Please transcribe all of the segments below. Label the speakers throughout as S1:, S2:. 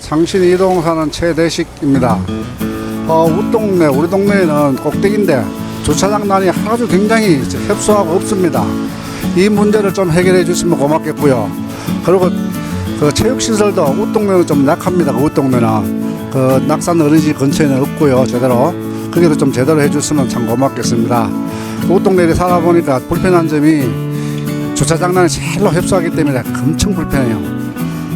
S1: 창신 이동 사는 최대식입니다. 어, 우동네 우리 동네에는 꼭대기인데 주차장난이 아주 굉장히 협소하고 없습니다. 이 문제를 좀 해결해 주시면 고맙겠고요. 그리고 그 체육시설도 우동네는 좀 약합니다. 그 우동네는 그 낙산 어린이집 근처에는 없고요. 제대로 거기도 좀 제대로 해줬으면 참 고맙겠습니다. 우동네에 살아보니까 불편한 점이 주차장난이 제일로 협소하기 때문에 엄청 불편해요.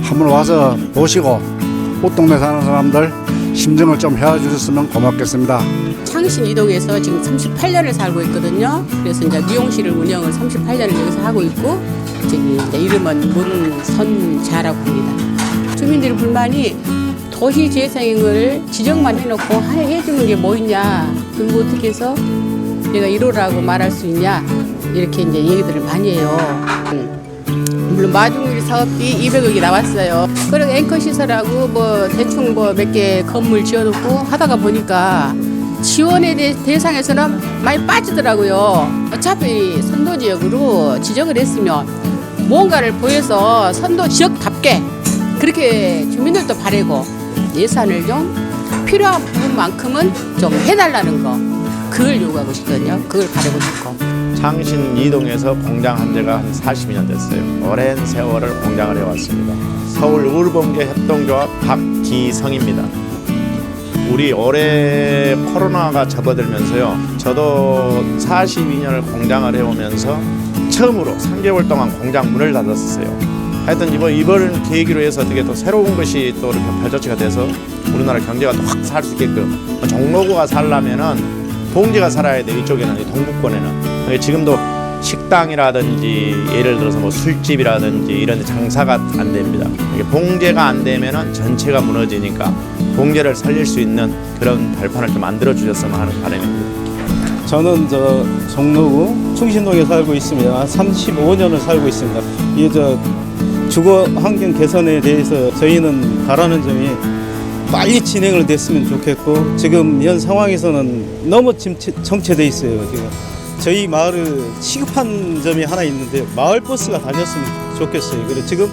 S1: 한번 와서 보시고 꽃동네 사는 사람들 심정을 좀 헤아주셨으면 고맙겠습니다.
S2: 창신 이동에서 지금 38년을 살고 있거든요. 그래서 이제 미용실을 운영을 38년을 여기서 하고 있고 저기 이제 이름은 문선자라고 합니다. 주민들의 불만이 도시 재생을 지정만 해놓고 하- 해주는 게 뭐 있냐 그리고 어떻게 해서 내가 이러라고 말할 수 있냐 이렇게 이제 얘기들을 많이 해요. 물론 마중일 사업비 200억이 나왔어요. 그리고 앵커 시설하고 뭐 대충 뭐 몇 개 건물 지어놓고 하다가 보니까 지원에 대, 대상에서는 많이 빠지더라고요. 어차피 선도 지역으로 지정을 했으면 뭔가를 보여서 선도 지역답게 그렇게 주민들도 바래고 예산을 좀 필요한 부분만큼은 좀 해달라는 거 그걸 요구하고 싶거든요. 그걸 바라고 싶고.
S3: 창신 이동에서 공장 한 지가 한 40년 됐어요. 오랜 세월을 공장을 해왔습니다. 서울 울봉제 협동조합 박기성입니다. 우리 올해 코로나가 접어들면서요. 저도 42년을 공장을 해오면서 처음으로 3개월 동안 공장 문을 닫았었어요. 하여튼 이번 이번 계기로 해서 어떻게 또 새로운 것이 또 이렇게 발자취가 돼서 우리나라 경제가 또 확 살 수 있게끔 종로구가 살려면은 봉지가 살아야 돼 이쪽에는 이 동북권에는 지금도 식당이라든지 예를 들어서 뭐 술집이라든지 이런 데 장사가 안 됩니다. 봉제가 안 되면은 전체가 무너지니까 봉제를 살릴 수 있는 그런 발판을 좀 만들어 주셨으면 하는 바람입니다.
S4: 저는 저 종로구 충신동에 살고 있습니다. 한 35년을 살고 있습니다. 이 저 주거 환경 개선에 대해서 저희는 바라는 점이 빨리 진행을 됐으면 좋겠고 지금 현 상황에서는 너무 정체돼 있어요. 지금 저희 마을을 시급한 점이 하나 있는데 마을 버스가 다녔으면 좋겠어요. 그래 지금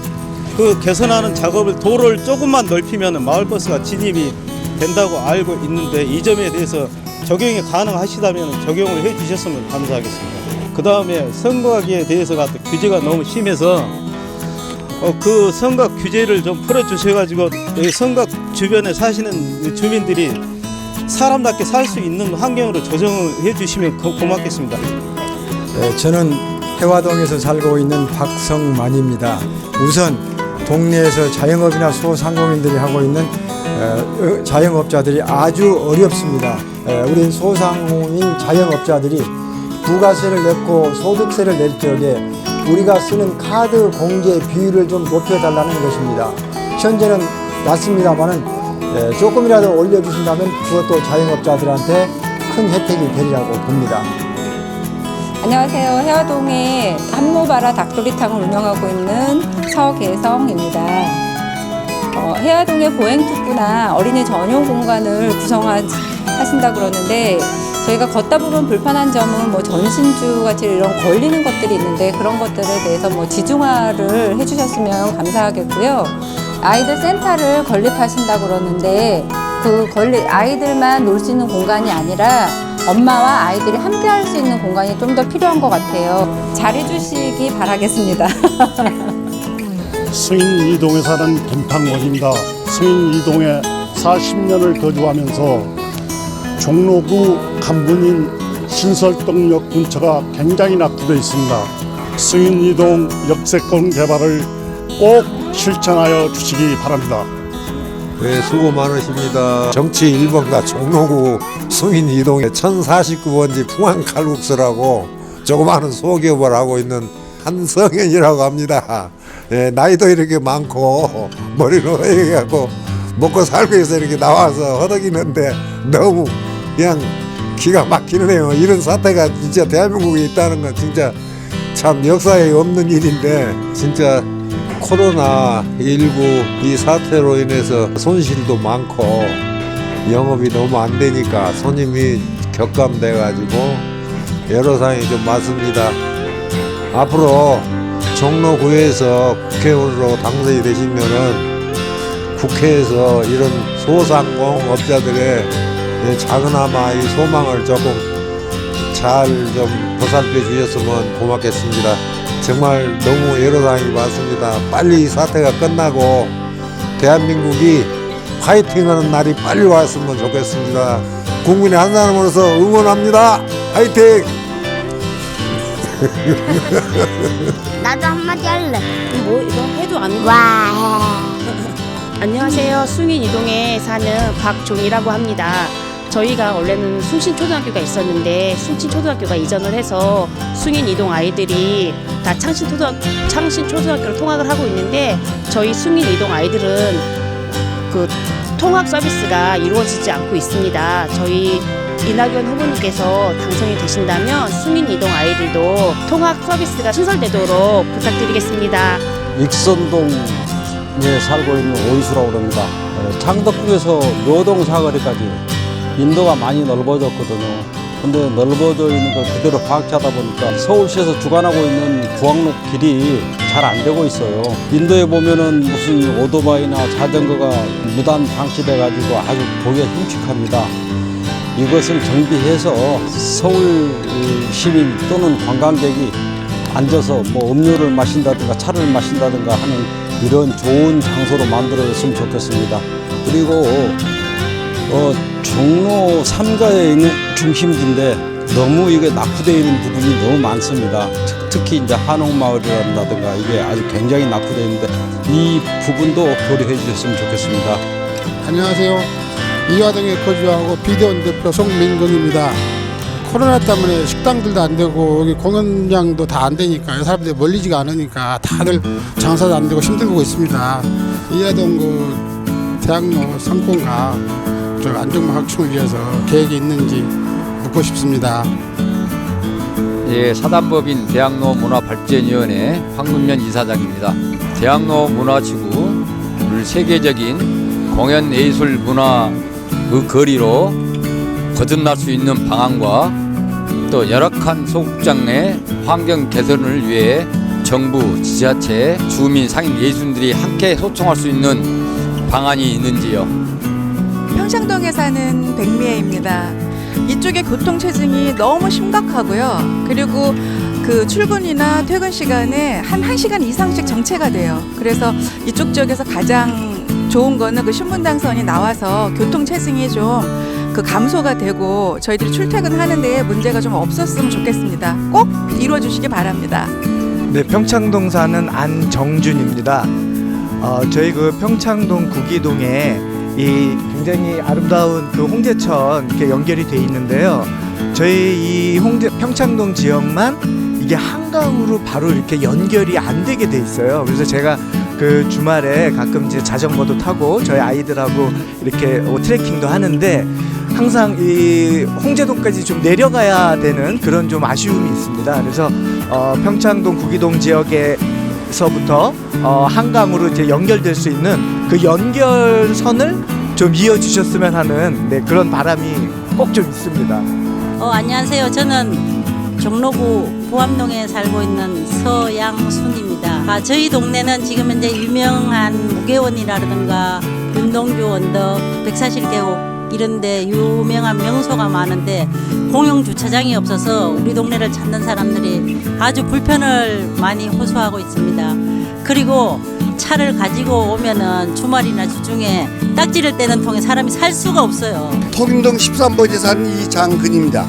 S4: 그 개선하는 작업을 도로를 조금만 넓히면 마을 버스가 진입이 된다고 알고 있는데 이 점에 대해서 적용이 가능하시다면 적용을 해 주셨으면 감사하겠습니다. 그 다음에 선거하기에 대해서가 또 규제가 너무 심해서 어, 그 선각 규제를 좀 풀어 주셔가지고 여기 선각 주변에 사시는 주민들이 사람답게 살 수 있는 환경으로 조정을 해 주시면 고, 고맙겠습니다.
S5: 네, 저는 해화동에서 살고 있는 박성만입니다. 우선 동네에서 자영업이나 소상공인들이 하고 있는 어, 어, 자영업자들이 아주 어렵습니다. 에, 우린 소상공인 자영업자들이 부가세를 냈고 소득세를 낼 적에 우리가 쓰는 카드 공제 비율을 좀 높여달라는 것입니다. 현재는 낮습니다만은 에, 조금이라도 올려주신다면 그것도 자영업자들한테 큰 혜택이 되리라고 봅니다.
S6: 안녕하세요. 해화동에 한모바라 닭도리탕을 운영하고 있는 서계성입니다. 어, 해화동에 보행특구나 어린이 전용 공간을 구성하신다 그러는데 저희가 걷다 보면 불편한 점은 뭐 전신주 같이 이런 걸리는 것들이 있는데 그런 것들에 대해서 뭐 지중화를 해주셨으면 감사하겠고요. 아이들 센터를 건립하신다 그러는데 그 건립 아이들만 놀 수 있는 공간이 아니라 엄마와 아이들이 함께 할 수 있는 공간이 좀 더 필요한 것 같아요. 잘해주시기 바라겠습니다.
S7: 승인 이동에 사는 김판권입니다. 승인 이동에 40년을 거주하면서 종로구 간분인 신설동역 근처가 굉장히 낙후되어 있습니다. 승인 이동 역세권 개발을 꼭 실천하여 주시기 바랍니다.
S8: 네, 수고 많으십니다. 정치 1번가 종로구 승인 이동에 1049번지 풍안 칼국수라고 조그마한 소기업을 하고 있는 한성현이라고 합니다. 예, 나이도 이렇게 많고 머리는 허해갖고 먹고 살고 해서 이렇게 나와서 허덕이는데 너무 그냥 기가 막히네요. 이런 사태가 진짜 대한민국에 있다는 건 진짜 참 역사에 없는 일인데 진짜 코로나 19 이 사태로 인해서 손실도 많고 영업이 너무 안 되니까 손님이 격감돼 가지고 여러 상황이 좀 많습니다. 앞으로 종로구에서 국회의원으로 당선이 되시면은 국회에서 이런 소상공업자들의 이 작은아마 이 소망을 조금 잘 좀 보살펴 주셨으면 고맙겠습니다. 정말 너무 애로사항이 많습니다. 빨리 이 사태가 끝나고 대한민국이 화이팅하는 날이 빨리 왔으면 좋겠습니다. 국민의 한 사람으로서 응원합니다. 화이팅!
S9: 나도 한마디 할래.
S2: 뭐 이거 해도 안
S9: 와.
S10: 안녕하세요. 숭인 이동에 사는 박종이라고 합니다. 저희가 원래는 숭신 초등학교가 있었는데 숭신 초등학교가 이전을 해서 숭인 이동 아이들이 다 창신 초등 창신 초등학교로 통학을 하고 있는데 저희 숭인 이동 아이들은 그 통학 서비스가 이루어지지 않고 있습니다. 저희 이낙연 후보님께서 당선이 되신다면 숭인 이동 아이들도 통학 서비스가 신설되도록 부탁드리겠습니다.
S11: 익선동에 살고 있는 오이수라고 합니다. 어, 창덕궁에서 묘동 사거리까지 인도가 많이 넓어졌거든요. 근데 넓어져 있는 걸 그대로 파악하다 보니까 서울시에서 주관하고 있는 구항로 길이 잘 안 되고 있어요. 인도에 보면은 무슨 오토바이나 자전거가 무단 방치돼 가지고 아주 보기가 흉측합니다. 이것을 정비해서 서울 시민 또는 관광객이 앉아서 뭐 음료를 마신다든가 차를 마신다든가 하는 이런 좋은 장소로 만들어졌으면 좋겠습니다. 그리고 어, 종로 3가에 있는 중심지인데 너무 이게 낙후되어 있는 부분이 너무 많습니다. 특- 특히 이제 한옥마을이라든가 이게 아주 굉장히 낙후되어 있는데 이 부분도 고려해 주셨으면 좋겠습니다.
S12: 안녕하세요. 이화동에 거주하고 비대원 대표 송민경입니다. 코로나 때문에 식당들도 안 되고 여기 공연장도 다 안 되니까 사람들이 멀리지가 않으니까 다들 장사도 안 되고 힘들고 있습니다. 이화동 그 대학로 상권과 저 안전망 확충을 위해서 계획이 있는지 묻고 싶습니다.
S13: 예, 사단법인 대학로 문화발전위원회 황금면 이사장입니다. 대학로 문화지구를 세계적인 공연 예술 문화 그 거리로 거듭날 수 있는 방안과 또 열악한 소극장 내 환경 개선을 위해 정부, 지자체, 주민, 상인 예술들이 함께 소통할 수 있는 방안이 있는지요.
S14: 평창동에 사는 백미애입니다. 이쪽의 교통 체증이 너무 심각하고요. 그리고 그 출근이나 퇴근 시간에 한 1시간 이상씩 정체가 돼요. 그래서 이쪽 지역에서 가장 좋은 거는 그 신분당선이 나와서 교통 체증이 좀그 감소가 되고 저희들이 출퇴근하는 데에 문제가 좀 없었으면 좋겠습니다. 꼭 이루어 주시기 바랍니다.
S15: 네, 평창동 사는 안정준입니다. 어, 저희 그 평창동 구기동에 이 굉장히 아름다운 그 홍제천 이렇게 연결이 돼 있는데요. 저희 이 홍제 평창동 지역만 이게 한강으로 바로 이렇게 연결이 안 되게 돼 있어요. 그래서 제가 그 주말에 가끔 이제 자전거도 타고 저희 아이들하고 이렇게 어, 트레킹도 하는데 항상 이 홍제동까지 좀 내려가야 되는 그런 좀 아쉬움이 있습니다. 그래서 어, 평창동 구기동 지역에서부터 어, 한강으로 이제 연결될 수 있는 그 연결선을 좀 이어주셨으면 하는 네, 그런 바람이 꼭 좀 있습니다.
S16: 어, 안녕하세요. 저는 종로구 보암동에 살고 있는 서양순입니다. 아, 저희 동네는 지금 현재 유명한 무계원이라든가 윤동주 원덕, 백사실 계곡 이런데 유명한 명소가 많은데 공용 주차장이 없어서 우리 동네를 찾는 사람들이 아주 불편을 많이 호소하고 있습니다. 그리고 차를 가지고 오면은 주말이나 주중에 딱지를 떼는 통에 사람이 살 수가 없어요.
S17: 통인동 13번지에 사는 이장근입니다.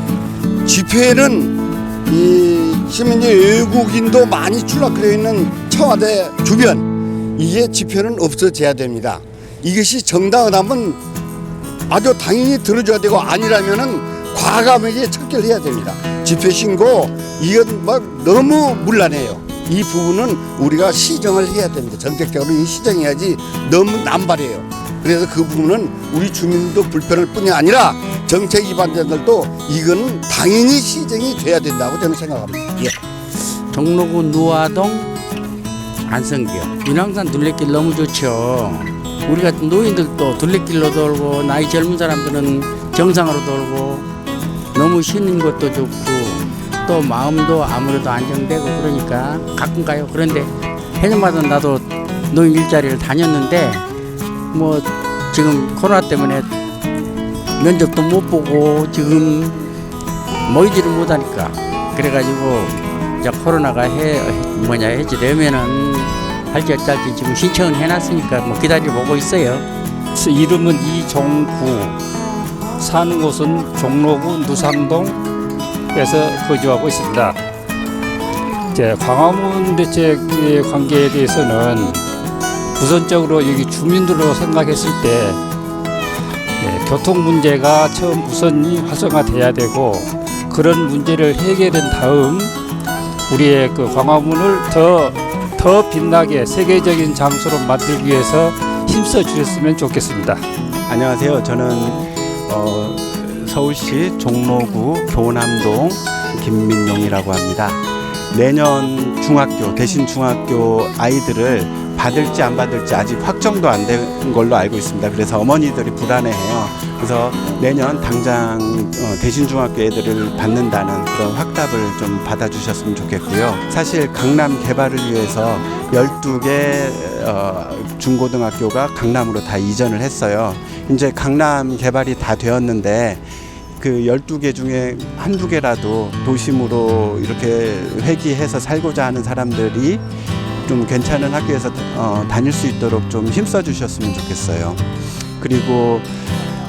S17: 집회는 이 시민이 외국인도 많이 출락되어 있는 청와대 주변 이게 집회는 없어져야 됩니다. 이것이 정당하다면 아주 당연히 들어줘야 되고 아니라면은 과감하게 척결해야 됩니다. 집회 신고 이건 막 너무 문란해요. 이 부분은 우리가 시정을 해야 됩니다. 정책적으로 이 시정해야지 너무 남발해요. 그래서 그 부분은 우리 주민도 불편할 뿐이 아니라 정책 위반자들도 이거는 당연히 시정이 돼야 된다고 저는 생각합니다. 예.
S18: 종로구 누화동 안성기요. 윤왕산 둘레길 너무 좋죠. 우리 같은 노인들도 둘레길로 돌고 나이 젊은 사람들은 정상으로 돌고 너무 쉬는 것도 좋고 또 마음도 아무래도 안정되고 그러니까 가끔 가요. 그런데 해년마다 나도 노인 일자리를 다녔는데 뭐 지금 코로나 때문에 면접도 못 보고 지금 모이지를 못하니까 그래가지고 이제 코로나가 해 뭐냐 해지려면은 할지 어쩔지 지금 신청은 해놨으니까 뭐 기다려 보고 있어요.
S19: 이름은 이종구 사는 곳은 종로구 누상동 에서 거주하고 있습니다. 이제 광화문 대책의 관계에 대해서는 우선적으로 여기 주민들로 생각했을 때 예, 교통 문제가 처음 우선이 활성화돼야 되고 그런 문제를 해결한 다음 우리의 그 광화문을 더, 더 빛나게 세계적인 장소로 만들기 위해서 힘써 주셨으면 좋겠습니다.
S20: 안녕하세요. 저는 어, 서울시 종로구 교남동 김민용이라고 합니다. 내년 중학교 대신 중학교 아이들을 받을지 안 받을지 아직 확정도 안 된 걸로 알고 있습니다. 그래서 어머니들이 불안해해요. 그래서 내년 당장 어, 대신 중학교 애들을 받는다는 그런 확답을 좀 받아주셨으면 좋겠고요. 사실 강남 개발을 위해서 12개 어, 중고등학교가 강남으로 다 이전을 했어요. 이제 강남 개발이 다 되었는데 그 12개 중에 한두 개라도 도심으로 이렇게 회귀해서 살고자 하는 사람들이 좀 괜찮은 학교에서 어, 다닐 수 있도록 좀 힘써 주셨으면 좋겠어요. 그리고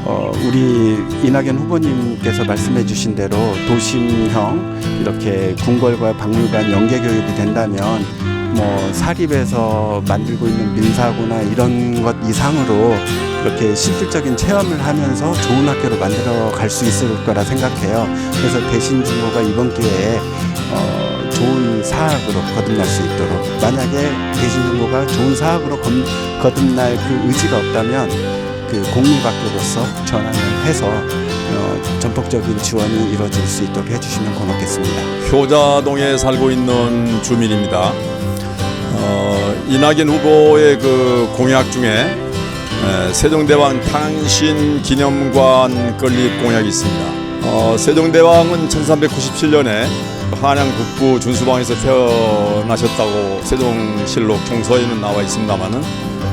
S20: 어, 우리 이낙연 후보님께서 말씀해 주신 대로 도심형 이렇게 궁궐과 박물관 연계 교육이 된다면 뭐 사립에서 만들고 있는 민사고나 이런 것 이상으로 이렇게 실질적인 체험을 하면서 좋은 학교로 만들어 갈 수 있을 거라 생각해요. 그래서 대신 중고가 이번 기회에 어, 좋은 사학으로 거듭날 수 있도록 만약에 대신 중고가 좋은 사학으로 검- 거듭날 그 의지가 없다면 그 공립학교로서 전환을 해서 어, 전폭적인 지원이 이루어질 수 있도록 해주시면 고맙겠습니다.
S21: 효자동에 살고 있는 주민입니다. 어, 이낙연 후보의 그 공약 중에 에, 세종대왕 탄신 기념관 건립 공약이 있습니다. 어, 세종대왕은 1397년에 한양 북부 준수방에서 태어나셨다고 세종실록 총서에는 나와 있습니다만은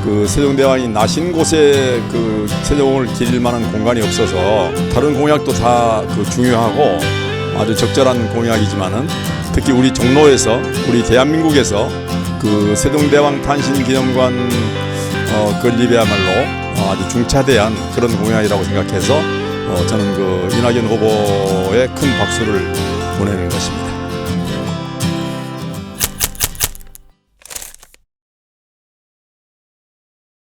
S21: 그 세종대왕이 나신 곳에 그 세종을 기릴 만한 공간이 없어서 다른 공약도 다 그 중요하고 아주 적절한 공약이지만은 특히 우리 종로에서 우리 대한민국에서 그 세종대왕 탄신 기념관 어, 건립이야말로 어, 아주 중차대한 그런 공약이라고 생각해서 어, 저는 그 이낙연 후보에 큰 박수를 보내는 것입니다.